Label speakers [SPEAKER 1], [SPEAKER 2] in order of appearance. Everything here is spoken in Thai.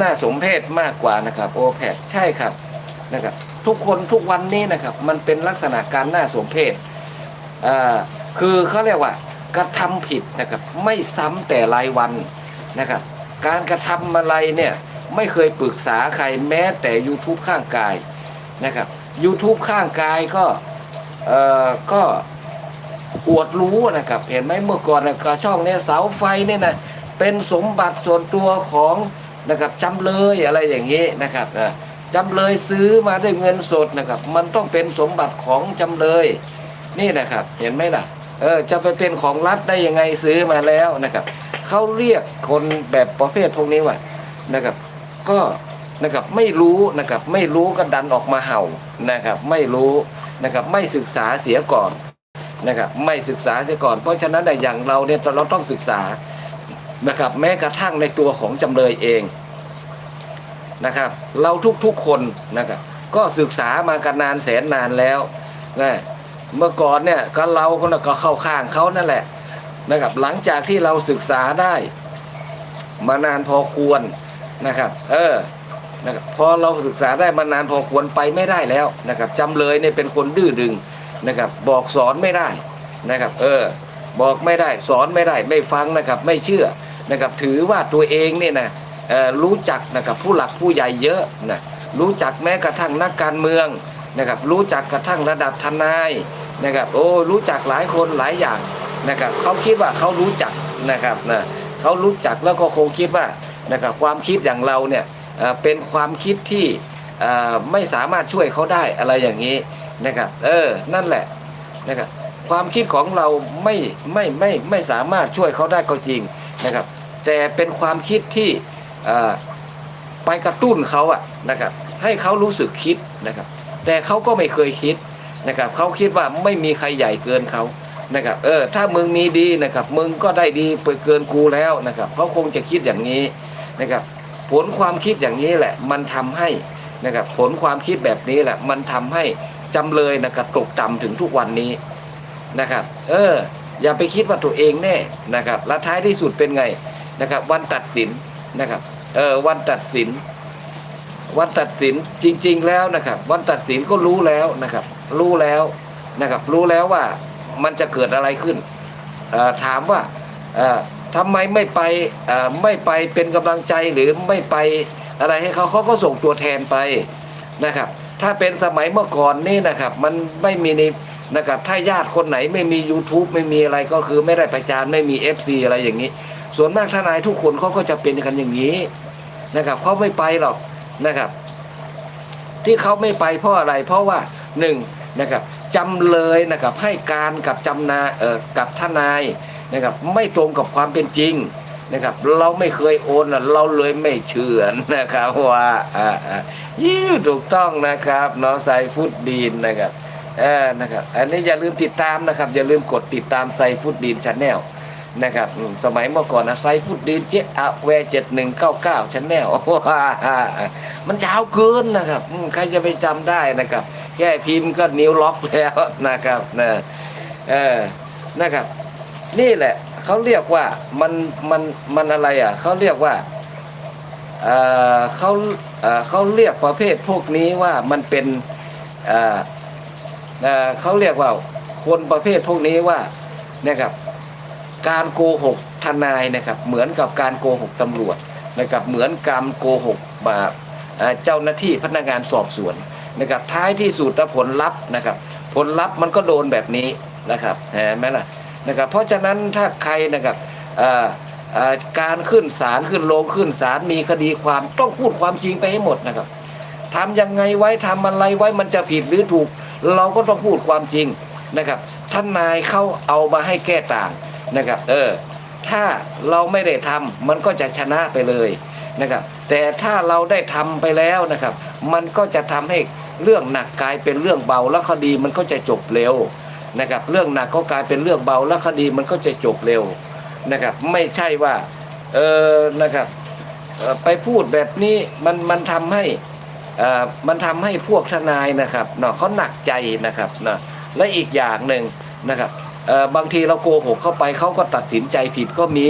[SPEAKER 1] น่าสมเพชมากกว่านะครับโอแพดใช่ครับนะครับ ทุกคนทุกวันนี้นะครับ มันเป็นลักษณะการน่าสมเพชอ่าคือเขาเรียกว่ากระทำผิดนะครับ ไม่ซ้ำแต่รายวันนะครับ การกระทำอะไรเนี่ยไม่เคยปรึกษาใครแม้แต่ YouTube ข้างกายนะครับ YouTube ข้างกายก็เอ่อก็ อวดรู้นะครับ เห็นไหมเมื่อก่อนนะกระช่องเนี่ยเสาไฟเนี่ยนะเป็นสมบัติส่วนตัวของนะครับจำเลยอะไรอย่างนี้นะครับจำเลยซื้อมาด้วยเงินสดนะครับ มันต้องเป็นสมบัติของจำเลย นี่นะครับ เห็นไหมล่ะเออจะไปเป็นของรัฐได้ยังไงซื้อมาแล้วนะครับเขาเรียกคนแบบประเภทพวกนี้ว่านะครับ ก็นะครับไม่รู้นะครับไม่รู้ก็ดันออกมาเห่านะครับ ไม่รู้นะครับไม่ศึกษาเสียก่อน นะครับไม่ศึกษาเสียก่อน เพราะฉะนั้นอย่างเราเนี่ยเราต้องศึกษานะครับแม้กระทั่งในตัวของจำเลยเองนะครับเราทุกๆคนนะครับก็ศึกษามากันนานแสนนานแล้วนะเมื่อก่อนเนี่ยก็เราก็ก็เข้าข้างเขานั่นแหละนะครับหลังจากที่เราศึกษาได้ มานานพอควรนะครับ เออนะครับพอเราศึกษาได้มานานพอควรไปไม่ได้แล้วนะครับจำเลยเนี่ยเป็นคนดื้อดึง นะครับบอกสอนไม่ได้นะครับเออบอกไม่ได้สอนไม่ได้ไม่ฟังนะครับไม่เชื่อนะครับถือว่าตัวเองเนี่ยนะรู้จักนะครับผู้หลักผู้ใหญ่เยอะนะรู้จักแม้กระทั่งนักการเมืองนะครับรู้จักกระทั่งระดับทนายนะครับโอ้รู้จักหลายคนหลายอย่างนะครับเขาคิดว่าเขารู้จักนะครับนะเขารู้จักแล้วก็คงคิดว่านะครับความคิดอย่างเราเนี่ยเป็นความคิดที่ไม่สามารถช่วยเขาได้อะไรอย่างนี้ นะครับเออนั่นแหละนะครับความคิดของเราไม่ไม่ไม่ไม่สามารถช่วยเขาได้ก็จริงนะครับ แต่เป็นความคิดที่อ่อไปกระตุ้นเขาอะนะครับให้เขารู้สึกคิดนะครับ แต่เขาก็ไม่เคยคิดนะครับเขาคิดว่าไม่มีใครใหญ่เกินเขานะครับเออถ้ามึงมีดีนะครับมึงก็ได้ดีไปเกินกูแล้วนะครับเขาคงจะคิดอย่างนี้นะครับผลความคิดอย่างนี้แหละ มันทำให้นะครับผลความคิดแบบนี้แหละ มันทำให้ จำเลยนะครับตกต่ำถึงทุกวันนี้นะครับ เออ อย่าไปคิดว่าตัวเองแน่นะครับ และท้ายที่สุดเป็นไงนะครับ วันตัดสินนะครับ เออวันตัดสิน วันตัดสินจริง ๆ แล้วนะครับ วันตัดสินก็รู้แล้วนะครับ รู้แล้วนะครับ รู้แล้วว่ามันจะเกิดอะไรขึ้นถามว่าเอ่อทำไมไม่ไปไม่ไปเป็นกำลังใจหรือไม่ไปอะไรให้เขาเขาก็ส่งตัวแทนไปนะครับ ถ้าเป็นสมัยเมื่อก่อนนี่นะครับ มันไม่มีในนะครับถ้าญาติคนไหนไม่มี YouTube ไม่มีอะไรก็คือไม่ได้ประจานไม่มี FC อะไรอย่างนี้ ส่วนมากทนายทุกคนเขาก็จะเป็นกันอย่างนี้นะครับเขาไม่ไปหรอกนะครับ ที่เขาไม่ไปเพราะอะไร เพราะว่าหนึ่งนะครับจำเลยนะครับให้การกับจำนาเอ่อกับทนายนะครับไม่ตรงกับความเป็นจริง นะครับ เราไม่เคยโอนเราเลยไม่เชื่อนะครับว่าอ่าอ่ายี่ถูกต้องนะครับน้องไซฟุตดีนนะครับเออนะครับอันนี้อย่าลืมติดตามนะครับ อย่าลืมกดติดตามไซฟุตดีนชาแนลนะครับสมัยเมื่อก่อนนะไซฟุตดีนเจ๊อะแวเจ็ดหนึ่งเก้าเก้าชาแนลมันยาวเกินนะครับใครจะไปจำได้นะครับ แค่พิมพ์ก็นิ้วล็อกแล้วนะครับนะเออนะครับ นี่แหละเขาเรียกว่ามันมันมันอะไรอะเขาเรียกว่าเออเขาเออเขาเรียกประเภทพวกนี้ว่ามันเป็นเออเออเขาเรียกว่าคนประเภทพวกนี้ว่านะครับการโกหกทนายนะครับ เหมือนกับการโกหกตำรวจนะครับเหมือนการโกหกมาอ่าเจ้าหน้าที่พนักงานสอบสวนนะครับท้ายที่สุดผลลัพธ์นะครับ ผลลัพธ์มันก็โดนแบบนี้นะครับเห็นไหมล่ะ นะครับเพราะฉะนั้นถ้าใครนะครับการขึ้นศาลขึ้นโรงขึ้นศาลมีคดีความต้องพูดความจริงไปให้หมดนะครับทำยังไงไว้ทำอะไรไว้มันจะผิดหรือถูก เราก็ต้องพูดความจริงนะครับท่านนายเขาเอามาให้แก้ต่างนะครับ เออ ถ้าเราไม่ได้ทำมันก็จะชนะไปเลยนะครับ แต่ถ้าเราได้ทำไปแล้วนะครับ มันก็จะทำให้เรื่องหนักกลายเป็นเรื่องเบาแล้วคดีมันก็จะจบเร็ว นะครับเรื่องหนักก็กลายเป็นเรื่องเบาแล้วคดีมันก็จะจบเร็วนะครับไม่ใช่ว่าเออนะครับไปพูดแบบนี้มันมันทำให้เอ่อมันทำให้พวกทนายนะครับเนาะเขาหนักใจนะครับเนาะและอีกอย่างหนึ่งนะครับเออบางทีเราโกหกเข้าไปเขาก็ตัดสินใจผิดก็มี